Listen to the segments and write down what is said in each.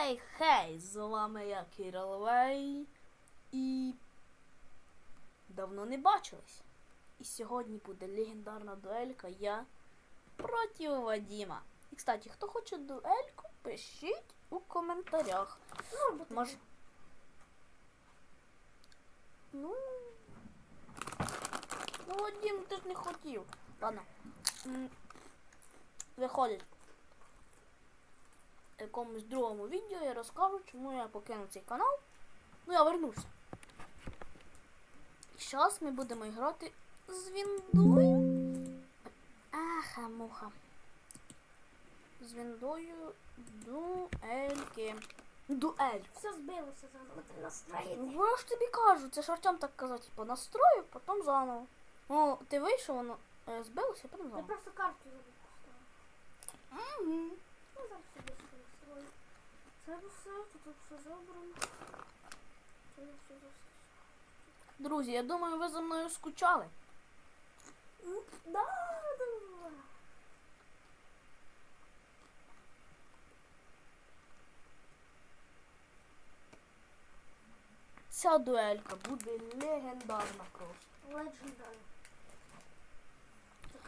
Хей-хей! З вами я Кірал Вей. І давно не бачились. І сьогодні буде легендарна дуелька я проти Вадіма. І, кстати, хто хоче дуельку, пишіть у коментарях. Може. Ну. Ну, Вадим, ти ж не хотів. Ладно. Виходить. Якомусь другому відео я розкажу, чому я покинув цей канал. Ну, я вернувся. І зараз ми будемо грати з Віндою. Аха, муха. З Віндою дуельки. Дуель. Все збилося заново настроїти. Ну, я ж тобі кажу, це ж Артем так казав, типу, настроїв, потім заново. Ну, ти вийшов, воно е, збилося, потім Я заново. просто карту забув поставити. Мгм. Ну, зараз все. Це все, тут все забрано. Це все застосовано. Друзі, я думаю, ви за мною скучали. Да, да. Ця дуелька буде легендарна просто. Legendary.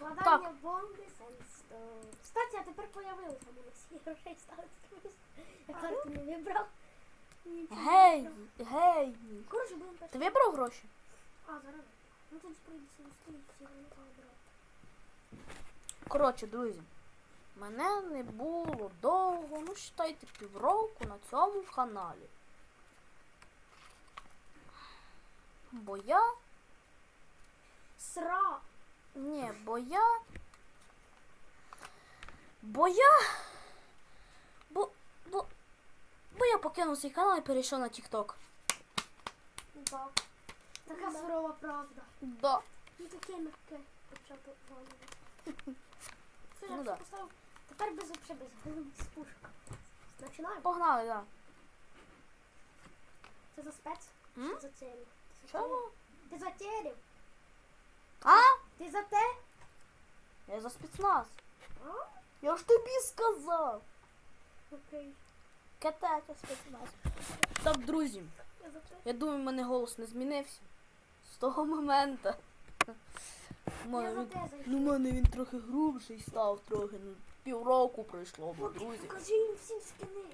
Закладання Так. бомби Сенстоун. Кстати, а тепер появилися мене всі грошей ставити. Я карту не вибрав. Не Гей, вибрав. гей. Коротше, будемо перші. Ти вибрав гроші? А, зараз. Ну тоді прийдеться настоїть, всі одно вибрати. Коротше, друзі, мене не було довго, ну считайте, півроку на цьому каналі. Бо я. Сра! Ні, бо я. Бо я. Бо. Бо. Бо я покинув цей канал і перейшов на TikTok. Да. Така сурова правда. Да. Ну таке м'яке почати голову. Все, Ну я да. поставив. Тепер без вообще без голови з пушка. Починаємо. Погнали, да. Це за спец? М? Чи за цілі? Що? Ти за цілі? А? Ти за те? Я за спецназ. А? Я ж тобі сказав. Окей. Катайте спецназ. Так, друзі, Я за те. я думаю, в мене голос не змінився з того моменту. У мене Я за він- те зайшов. Ну, в мене він трохи грубший став, трохи. Ну, півроку пройшло, бо, друзі. Покажи їм всім скини.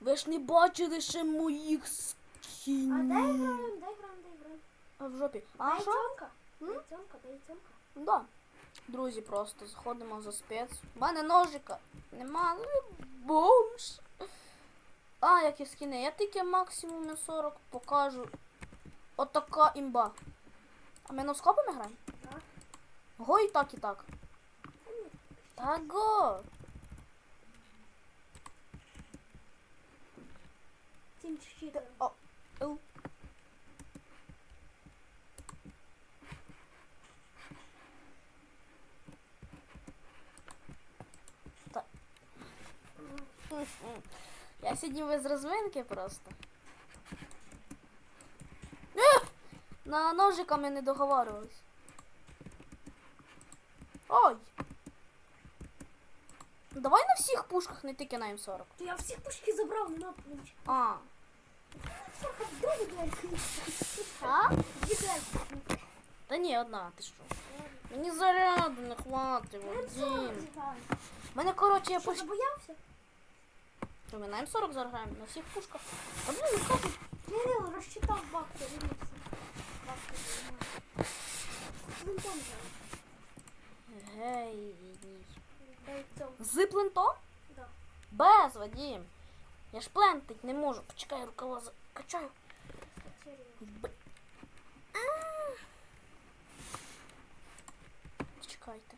Ви ж не бачили ще моїх А скінів. граємо? Де граємо? Де граємо? А в жопі. А що? М? Бойцонка, бойцонка. Да. Друзі, просто заходимо за спец. У мене ножика нема, ну бомж. А, які скини. Я тільки максимум на 40 покажу. Отака імба. А ми носкопами граємо? Так. Го і так, і так. Та го. Тім читер. Я сидів без розминки просто. На ножиками не договарювались. Ой! Давай на всіх пушках, не тільки на М40. То я всі пушки забрав, нема получить. А. А? Та ні, одна, ти що? Мені заряду не хватить, Вадим. У мене, коротше, я Що, пуш... на М40 заграємо? На всіх пушках? Та блін, ну як? Кирил розчитав бабки, дивіться. Він там грає. Гей. Цьому. З плентом? Да. Без, Вадим. Я ж плентить не можу. Почекай, рукава закачаю. Чекайте.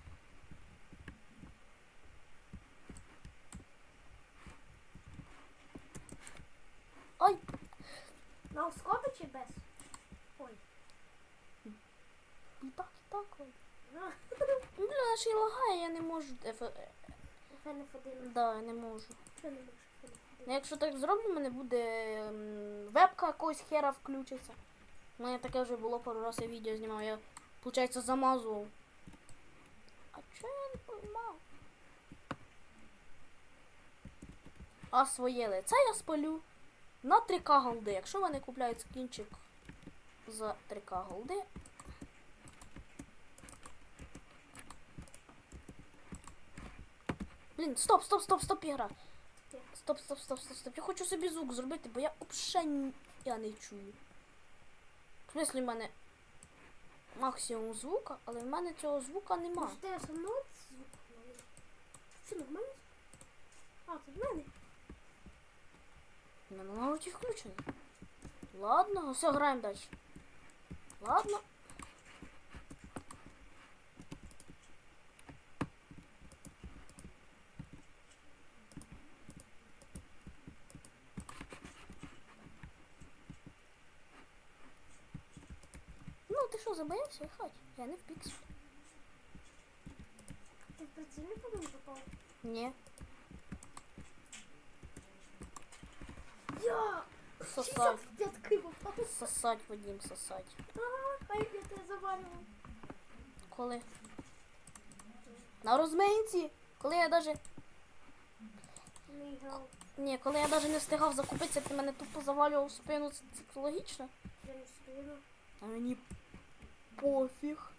Ой, На оскопи чи без? Ой. і так, і так. ой. На. Ну, Бля, ще й лагає, я не можу. ФНФ1. Да, я не можу. Що не можеш Ну, якщо так зроблю, у мене буде м, вебка якогось хера включиться. У мене таке вже було пару разів я відео знімав, я, виходить, замазував. А чого я не поймав? А своє лице я спалю на 3К голди. Якщо вони купляють скінчик за 3К голди. Блін, стоп, стоп, стоп, стоп, ігра. Стоп, стоп, стоп, стоп, стоп. Я хочу собі звук зробити, бо я взагалі я не чую. В смислі, в мене максимум звука, але в мене цього звука нема. Що, нормально? А, це в мене? У мене навіть і включений. Ладно, все, граємо далі. Ладно. Ну, ти що, забоявся? Хать. Я не в піксель. Ти в прицільний по мені попав? Ні. Я! Сосать. Сосать, Вадим, сосать. А, хай я тебе завалював. Коли? На розминці. Коли я даже. Не. Ні, коли я даже не встигав закупитися, ти мене тупо завалював в спину, це, це логічно. Я не встигну. А мені пофіг.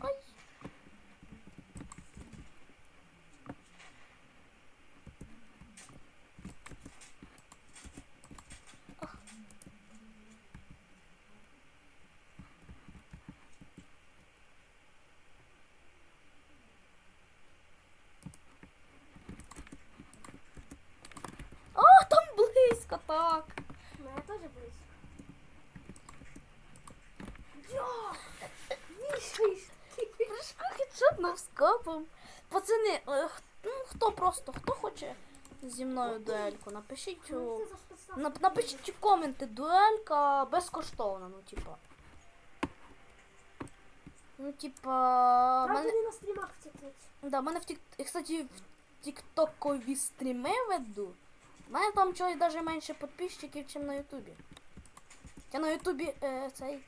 Ай. Ах. А, там близько, так. У мене теж близько. Я! Вішаєш ти. Навскопом. Пацани, е, ну, хто просто, хто хоче зі мною дуельку, напишіть у. Напишіть у коменти дуелька безкоштовна, ну типа. Ну, типа. Правда, Мене, не на стрімах втекнуть. да, мене в тік... я, кстати, в тіктокові стріми веду. У мене там чогось навіть менше підписчиків, ніж на Ютубі. Я на Ютубі е, цей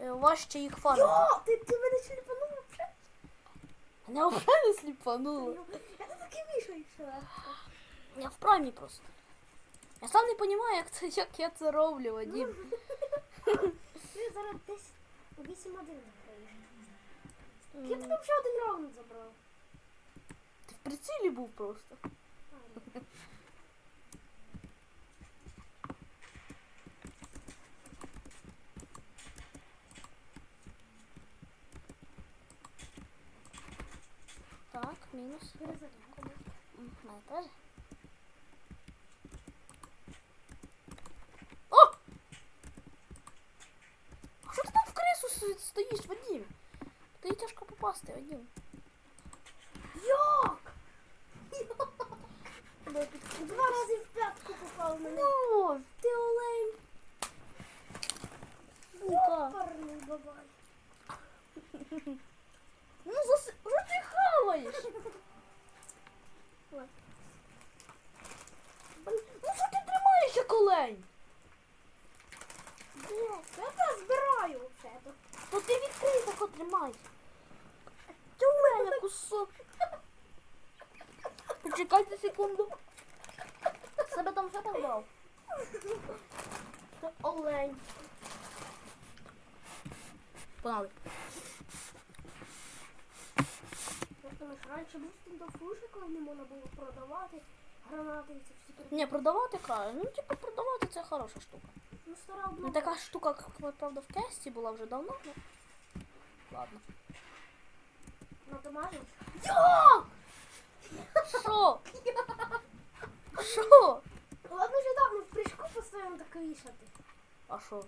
е, важче їх фармити. Йо! Ти, ти мене вже? Мене вже не сліпануло. Я тут таки вішаєш. Я в промі просто. Я сам не розумію, як, це, як я це роблю, Вадим. Ти зараз десь 8-1 заграєш. Я тобі вже один раунд забрав. Ти в прицілі був просто. А, ні. Так, мінус. Перезарядку. М, Мене теж. О! А Що ти там в крису си- стоїш, Вадим? Тобі тяжко попасти, Вадим. Як? Два рази в п'ятку попав мене. Ну, Ти олень. Бука. Парний бабай. Ну, Блін, Ну, що ти тримаєш, як олень? Я тебе збираю взагалі. Ну ти відкрий тако тримай. Ти у мене кусок. Почекайте секунду. Себе там що там? Це олень. Погнали. Думаю, що раніше був стендофушик, коли не можна було продавати гранати і це всі приколи. Ні, продавати каже. Ну, типу, продавати це хороша штука. Ну, стара Ну, обнова. така штука, як, правда, в кесті була вже давно. Ну, ладно. Надамажив. Як? Що? Що? Ладно, вже давно в прыжку постійно так вішати. А що?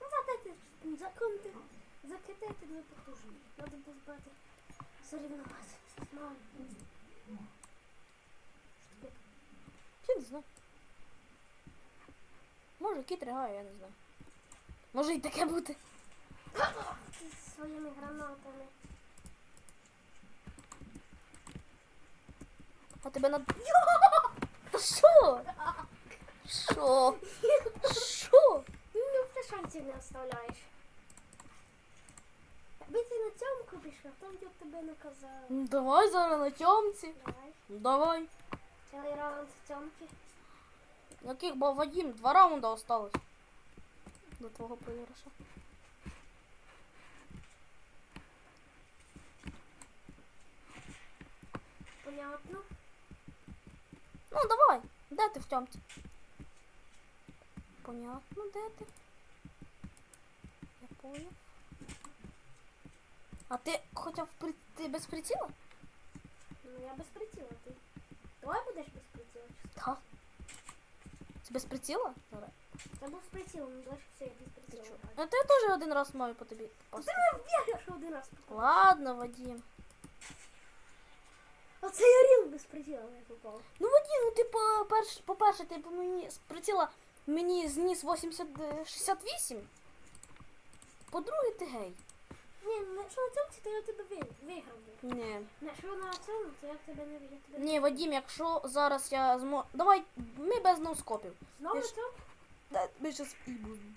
Ну, задайте, законти, закидайте дві потужні. Надо позбати соревнувати. Мам. Я не знаю. Може, кіт ригає, я не знаю. Може і таке бути. Ти зі своїми гранатами. А тебе на. Та що? Що? Що? Ти мені шансів не оставляєш. Аби ти на цьому пішли, хто дід тебе наказав? Ну, Давай зараз на тьомці. Давай. Давай. Цілий раунд цьомки. Яких бо Вадим, два раунда осталось. До твого проіграша. Понятно. Ну, давай. Де ти в тьомці? Понятно, де ти? Я понял. А ти хоча б при... ти без приціла? Ну я без приціла, ти. Давай будеш без приціла. Так. Це без приціла? Давай. що? Це був з прицілом, ну дальше все, я без Ти приціла. граю. Ну ти теж один раз маю по тобі попасти. Ти не вб'єш один раз. попав. Ладно, Вадим. Оце я ріл без приціла не попав. Ну Вадим, ну ти по перш, по-перше, ти по мені з приціла мені зніс 80, е, 68. По-друге, ти гей. Ні, якщо на цьому, то я тебе ви- виграв. би. Ні. Якщо на цьому, то я тебе не я Ні, Вадим, якщо зараз я зможу. Давай, ми без ноускопів. Знову на цьому? Да, ми зараз і будемо.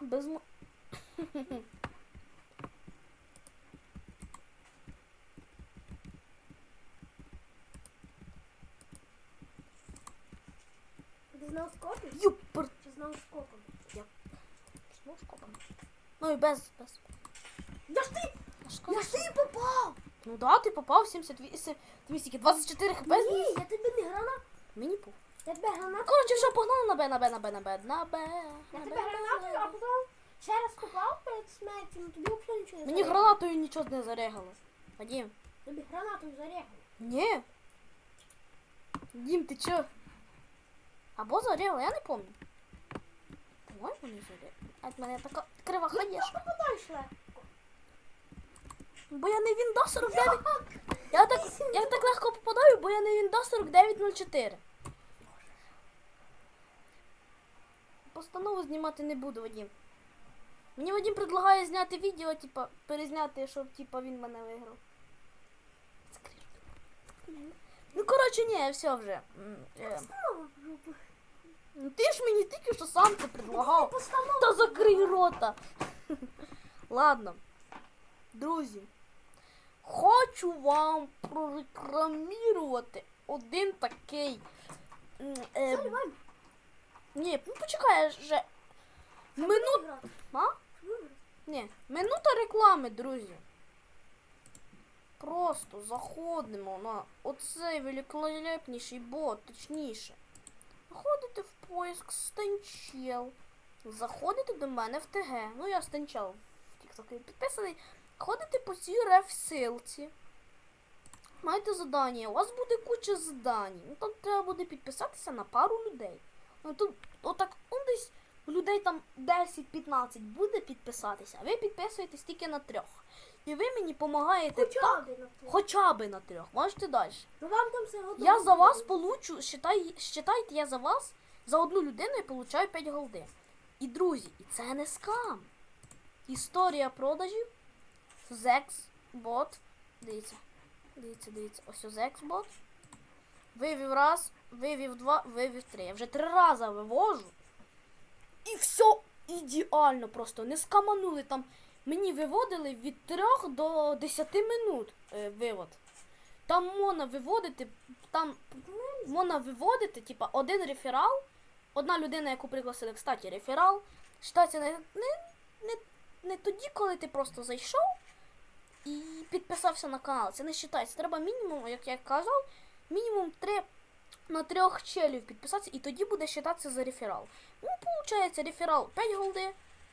Без мо... Ти знову скопиш? Юпер. Чи знову скопом? З ноускопом. Ну і без, без. Да ж ти! Я ж Я ж ти попав! Ну да, ти попав 78, тобі стільки 24 хп. Ні, я тебе не гранат. Мені пов. Тебе гранат. Коротше, все, погнали на Б, на Б, на Б, на Б, на Б. Я на тебе Б, на а потім ще раз попав перед смертю, ну тобі взагалі нічого не Мені зарягало. гранатою нічого не зарегало. Вадим. Тобі гранатою зарягало. Ні. Дім, ти чо? Або зарегало, я не пам'ятаю. Не зарегало. А в мене така крива Я ходєш. попадаєш легко. Бо я не Вінда 49. Я так, я так легко попадаю, бо я не Вінда 4904. Постанову знімати не буду, Вадим. Мені Вадим предлагає зняти відео, типа, перезняти, щоб типа він мене виграв. Ну, коротше, ні, все вже. Е, Постанова групи. Ну, Ти ж мені тільки що сам це предлагав. Та закрий рота. Ладно. Друзі. Хочу вам прорекламірувати один такий. Е, ні, ну почекай вже. Минут. А? Ні, минута реклами, друзі. Просто заходимо на оцей великолепніший бот, точніше. Заходите в поиск Станчел. Заходите до мене в ТГ. Ну я Станчел підписаний. Ходите по цій реф-силці. Маєте задання. У вас буде куча задань. Ну там треба буде підписатися на пару людей. Ну тут отак, ну десь людей там 10-15 буде підписатися, а ви підписуєтесь тільки на трьох. І ви мені допомагаєте Хоча так, б на те. хоча б на трьох. Можете далі. Ну вам там все готово. Я за вас получу, считай, считайте, я за вас, за одну людину я получаю 5 голди. І друзі, і це не скам. Історія продажів. Зекс бот. Дивіться. Дивіться, дивіться. Ось Зекс бот. Вивів раз, вивів два, вивів три. Я вже три рази вивожу. І все ідеально просто. Не скаманули там. Мені виводили від 3 до 10 минут е, вивод. Там можна виводити, там можна виводити, типа, один реферал, одна людина, яку пригласили, кстати, реферал, вважається не, не, не, не тоді, коли ти просто зайшов і підписався на канал. Це не вважається. Треба мінімум, як я казав, мінімум 3 на трьох челів підписатися, і тоді буде вважатися за реферал. Ну, виходить, реферал 5 голди,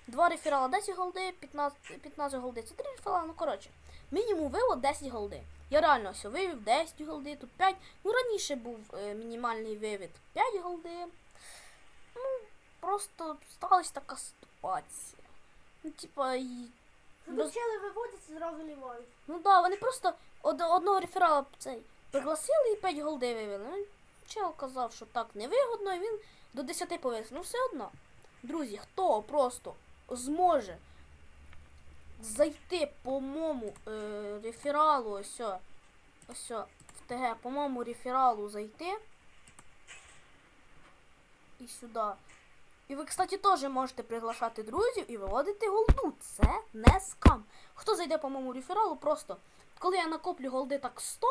2 реферала 10 голди, 15, 15 голди. Це 3 реферала, ну коротше. Мінімум вивод 10 голди. Я реально все вивів 10 голди, тут 5. Ну раніше був е, мінімальний вивід 5 голди. Ну, просто сталася така ситуація. Ну, типа, і. Ну, тут чели зразу лівають. Ну да, вони просто од, одного реферала цей пригласили і 5 голди вивели. Ну, чел казав, що так невигодно, і він до 10 повис. Ну все одно. Друзі, хто просто зможе зайти по моєму е, рефералу, ось, ось в ТГ, по моєму рефералу зайти і сюди. І ви, кстати, теж можете приглашати друзів і виводити голду. Це не скам. Хто зайде по моєму рефералу, просто коли я накоплю голди так 100,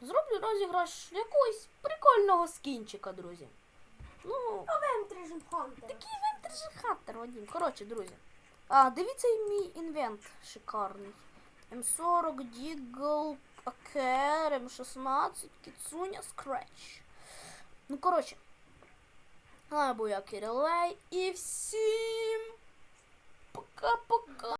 зроблю розіграш якогось прикольного скінчика, друзі. Ну, Новим Treasure Hunter. такий івент же хаттер Вадим. Коротше, друзі. А, дивіться і мій інвент шикарний. М40, Дігл, АКР, М16, Кіцуня, Scratch. Ну, коротше. А, був я Кирилей і всім пока-пока.